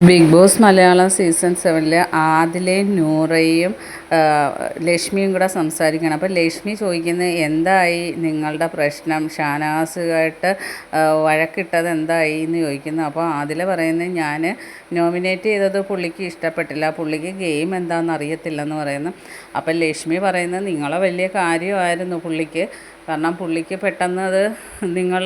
Big boss Malayalam season സെവനിൽ ആദിലെ നൂറയും ലക്ഷ്മിയും കൂടെ സംസാരിക്കണം അപ്പോൾ ലക്ഷ്മി ചോദിക്കുന്നത് എന്തായി നിങ്ങളുടെ പ്രശ്നം? ഷാനവാസുമായിട്ട് ആ, വഴക്കിട്ടത് എന്തായി? എന്ന് ചോദിക്കുന്നു. അപ്പോൾ ആദിൽ പറയുന്നത് ഞാൻ നോമിനേറ്റ് ചെയ്തത് പുള്ളിക്ക് ഇഷ്ടപ്പെട്ടില്ല. പുള്ളിക്ക് ഗെയിം എന്താണെന്ന് അറിയത്തില്ലെന്ന് പറയുന്നു. അപ്പോൾ ലക്ഷ്മി പറയുന്നത് നിങ്ങളെ വലിയ കാര്യമായിരുന്നു പുള്ളിക്ക്. കാരണം പുള്ളിക്ക് പെട്ടെന്ന് അത് നിങ്ങൾ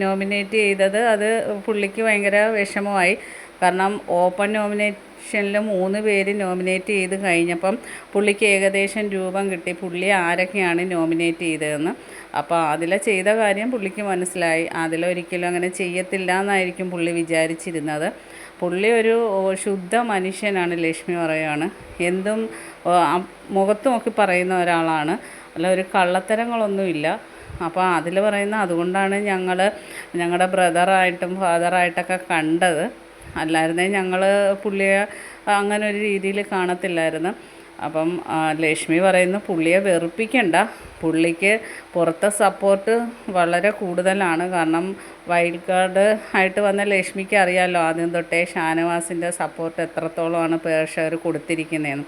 നോമിനേറ്റ് ചെയ്തത് അത് പുള്ളിക്ക് ഭയങ്കര വിഷമമായി. കാരണം ഓപ്പൺ നോമിനേഷനിൽ മൂന്ന് പേര് നോമിനേറ്റ് ചെയ്ത് കഴിഞ്ഞപ്പം പുള്ളിക്ക് ഏകദേശം രൂപം കിട്ടി. പുള്ളി ആരൊക്കെയാണ് നോമിനേറ്റ് ചെയ്തതെന്ന്. അപ്പോൾ അതിൽ ചെയ്ത കാര്യം പുള്ളിക്ക് മനസ്സിലായി. അതിലൊരിക്കലും അങ്ങനെ ചെയ്യത്തില്ല എന്നായിരിക്കും പുള്ളി വിചാരിച്ചിരുന്നത്. പുള്ളി ഒരു ശുദ്ധ മനുഷ്യനാണ് ലക്ഷ്മി പറയുകയാണ് എന്തും മുഖത്ത് നോക്കി പറയുന്ന ഒരാളാണ്. അല്ല ഒരു കള്ളത്തരങ്ങളൊന്നുമില്ല. അപ്പോൾ അതിൽ പറയുന്ന അതുകൊണ്ടാണ് ഞങ്ങൾ ഞങ്ങളുടെ ബ്രദറായിട്ടും ഫാദറായിട്ടൊക്കെ കണ്ടത്. അല്ലായിരുന്നേ ഞങ്ങൾ പുള്ളിയെ അങ്ങനെ ഒരു രീതിയിൽ കാണത്തില്ലായിരുന്നു. അപ്പം ലക്ഷ്മി പറയുന്നു പുള്ളിയെ വെറുപ്പിക്കണ്ട. പുള്ളിക്ക് പുറത്തെ സപ്പോർട്ട് വളരെ കൂടുതലാണ്. കാരണം വൈൽഡ് കാർഡ് ആയിട്ട് വന്ന ലക്ഷ്മിക്ക് അറിയാമല്ലോ ആദ്യം തൊട്ടേ ഷാനവാസിന്റെ സപ്പോർട്ട് എത്രത്തോളമാണ് പ്രേക്ഷകർ കൊടുത്തിരിക്കുന്നതെന്ന്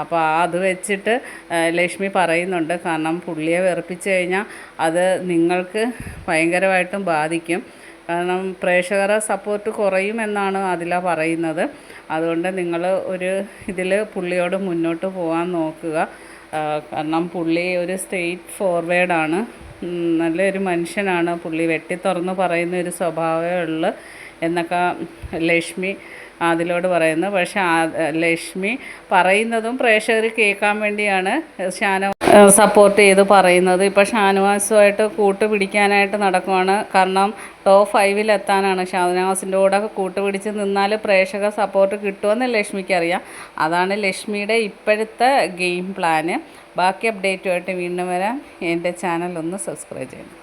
അപ്പോൾ അത് വെച്ചിട്ട് ലക്ഷ്മി പറയുന്നുണ്ട് കാരണം പുള്ളിയെ വെറുപ്പിച്ച് കഴിഞ്ഞാൽ അത് നിങ്ങൾക്ക് ഭയങ്കരമായിട്ടും ബാധിക്കും. കാരണം പ്രേക്ഷകരെ സപ്പോർട്ട് കുറയുമെന്നാണ് അതില പറയുന്നത്. അതുകൊണ്ട് നിങ്ങൾ ഒരു ഇതിൽ പുള്ളിയോട് മുന്നോട്ട് പോകാൻ നോക്കുക. കാരണം പുള്ളി ഒരു സ്റ്റേറ്റ് ഫോർവേഡാണ് നല്ലൊരു മനുഷ്യനാണ്. പുള്ളി വെട്ടി തുറന്ന് പറയുന്ന ഒരു സ്വഭാവമേ ഉള്ളൂ. എന്നൊക്കെ ലക്ഷ്മി അതിലോട് പറയുന്നത്. പക്ഷെ ലക്ഷ്മി പറയുന്നതും പ്രേക്ഷകർ കേൾക്കാൻ വേണ്ടിയാണ് ഷാന സപ്പോർട്ട് ചെയ്ത് പറയുന്നത്. ഇപ്പോൾ ഷാനവാസുമായിട്ട് കൂട്ടുപിടിക്കാനായിട്ട് നടക്കുവാണ്. കാരണം ടോപ്പ് ഫൈവിലെത്താനാണ് ഷാനവാസിന്റെ കൂടെ കൂട്ടുപിടിച്ച് നിന്നാൽ പ്രേക്ഷക സപ്പോർട്ട് കിട്ടുമെന്ന് ലക്ഷ്മിക്ക് അറിയാം അതാണ് ലക്ഷ്മിയുടെ ഇപ്പോഴത്തെ ഗെയിം പ്ലാന് ബാക്കി അപ്ഡേറ്റുമായിട്ട് വീണ്ടും വരാം. എന്റെ ചാനൽ ഒന്ന് സബ്സ്ക്രൈബ് ചെയ്യണം.